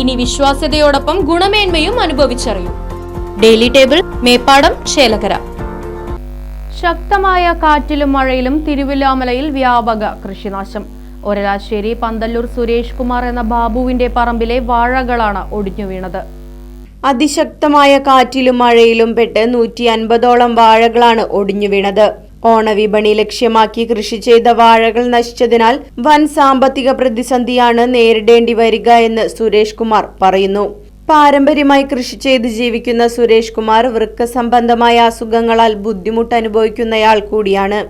ഇനി വിശ്വാസ്യതയോടൊപ്പം ഗുണമേന്മയും അനുഭവിച്ചറിയൂ. ഡെയിലി ടേബിൾ മേപ്പാടം ചേലകര ശക്തമായ കാറ്റിലും മഴയിലും തിരുവില്ലാമലയിൽ വ്യാപക കൃഷിനാശം. ഒരലാശ്ശേരി പന്തല്ലൂർ സുരേഷ് കുമാർ എന്ന ബാബുവിന്റെ പറമ്പിലെ വാഴകളാണ് ഒടിഞ്ഞു വീണത്. അതിശക്തമായ കാറ്റിലും മഴയിലും പെട്ട് നൂറ്റി അൻപതോളം വാഴകളാണ് ഒടിഞ്ഞു വീണത്. ഓണവിപണി ലക്ഷ്യമാക്കി കൃഷി ചെയ്ത വാഴകൾ നശിച്ചതിനാൽ വൻ സാമ്പത്തിക പ്രതിസന്ധിയാണ് നേരിടേണ്ടി വരിക എന്ന് സുരേഷ് കുമാർ പറയുന്നു. പാരമ്പര്യമായി കൃഷി ചെയ്ത് ജീവിക്കുന്ന സുരേഷ് കുമാർ വൃക്ക സംബന്ധമായ അസുഖങ്ങളാൽ ബുദ്ധിമുട്ട് അനുഭവിക്കുന്നയാൾ കൂടിയാണ്.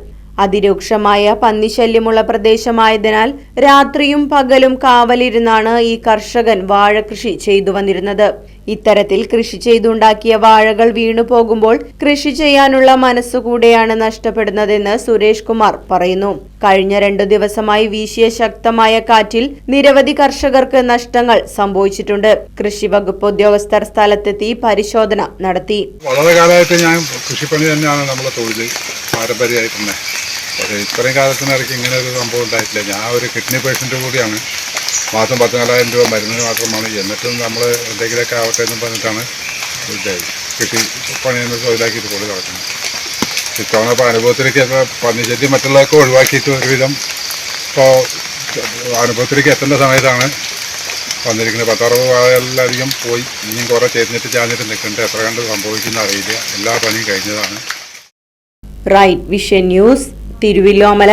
അതിരൂക്ഷമായ പന്നിശല്യമുള്ള പ്രദേശമായതിനാൽ രാത്രിയും പകലും കാവലിരുന്നാണ് ഈ കർഷകൻ വാഴകൃഷി ചെയ്തു വന്നിരുന്നത്. ഇത്തരത്തിൽ കൃഷി ചെയ്തുണ്ടാക്കിയ വാഴകൾ വീണു പോകുമ്പോൾ കൃഷി ചെയ്യാനുള്ള മനസ്സുകൂടെയാണ് നഷ്ടപ്പെടുന്നതെന്ന് സുരേഷ് കുമാർ പറയുന്നു. കഴിഞ്ഞ രണ്ടു ദിവസമായി വീശിയ ശക്തമായ കാറ്റിൽ നിരവധി കർഷകർക്ക് നഷ്ടങ്ങൾ സംഭവിച്ചിട്ടുണ്ട്. കൃഷി വകുപ്പ് ഉദ്യോഗസ്ഥർ സ്ഥലത്തെത്തി പരിശോധന നടത്തി. വളരെ കാലമായിട്ട് ഞാൻ കൃഷിപ്പണി തന്നെയാണ് നമ്മളെ തൊഴിൽ പാരമ്പര്യമായിട്ട് തന്നെ പക്ഷേ ഇത്രയും കാലത്തിനിടയ്ക്ക് ഇങ്ങനെ ഒരു സംഭവം ഉണ്ടായിട്ടില്ല. ഞാൻ ഒരു കിഡ്നി പേഷ്യന്റ് കൂടിയാണ്. മാസം പതിനാലായിരം രൂപ മരുന്നിന് മാത്രമാണ്. എന്നിട്ടും നമ്മൾ എന്തെങ്കിലുമൊക്കെ ആവട്ടെ എന്ന് പറഞ്ഞിട്ടാണ് കൃഷി പണിയെന്ന് തൊഴിലാക്കിയിട്ട് കൊണ്ട് നടക്കുന്നത്. ഇത്തവണ ഇപ്പോൾ അനുഭവത്തിലേക്ക് പന്നിശല്യം മറ്റുള്ളതൊക്കെ ഒഴിവാക്കിയിട്ട് ഒരുവിധം ഇപ്പോൾ അനുഭവത്തിലേക്ക് എത്തേണ്ട സമയത്താണ് വന്നിരിക്കുന്നത്. പത്തറുപത് വാഴകളിലധികം പോയി. ഇനിയും കുറേ ചേർന്നിട്ട് ചാഞ്ഞിട്ട് നിൽക്കുന്നുണ്ട് എത്ര കണ്ട് സംഭവിക്കുന്ന അറിയില്ല. എല്ലാ പണിയും കഴിഞ്ഞതാണ്. Right vision news Thiruvilwamala.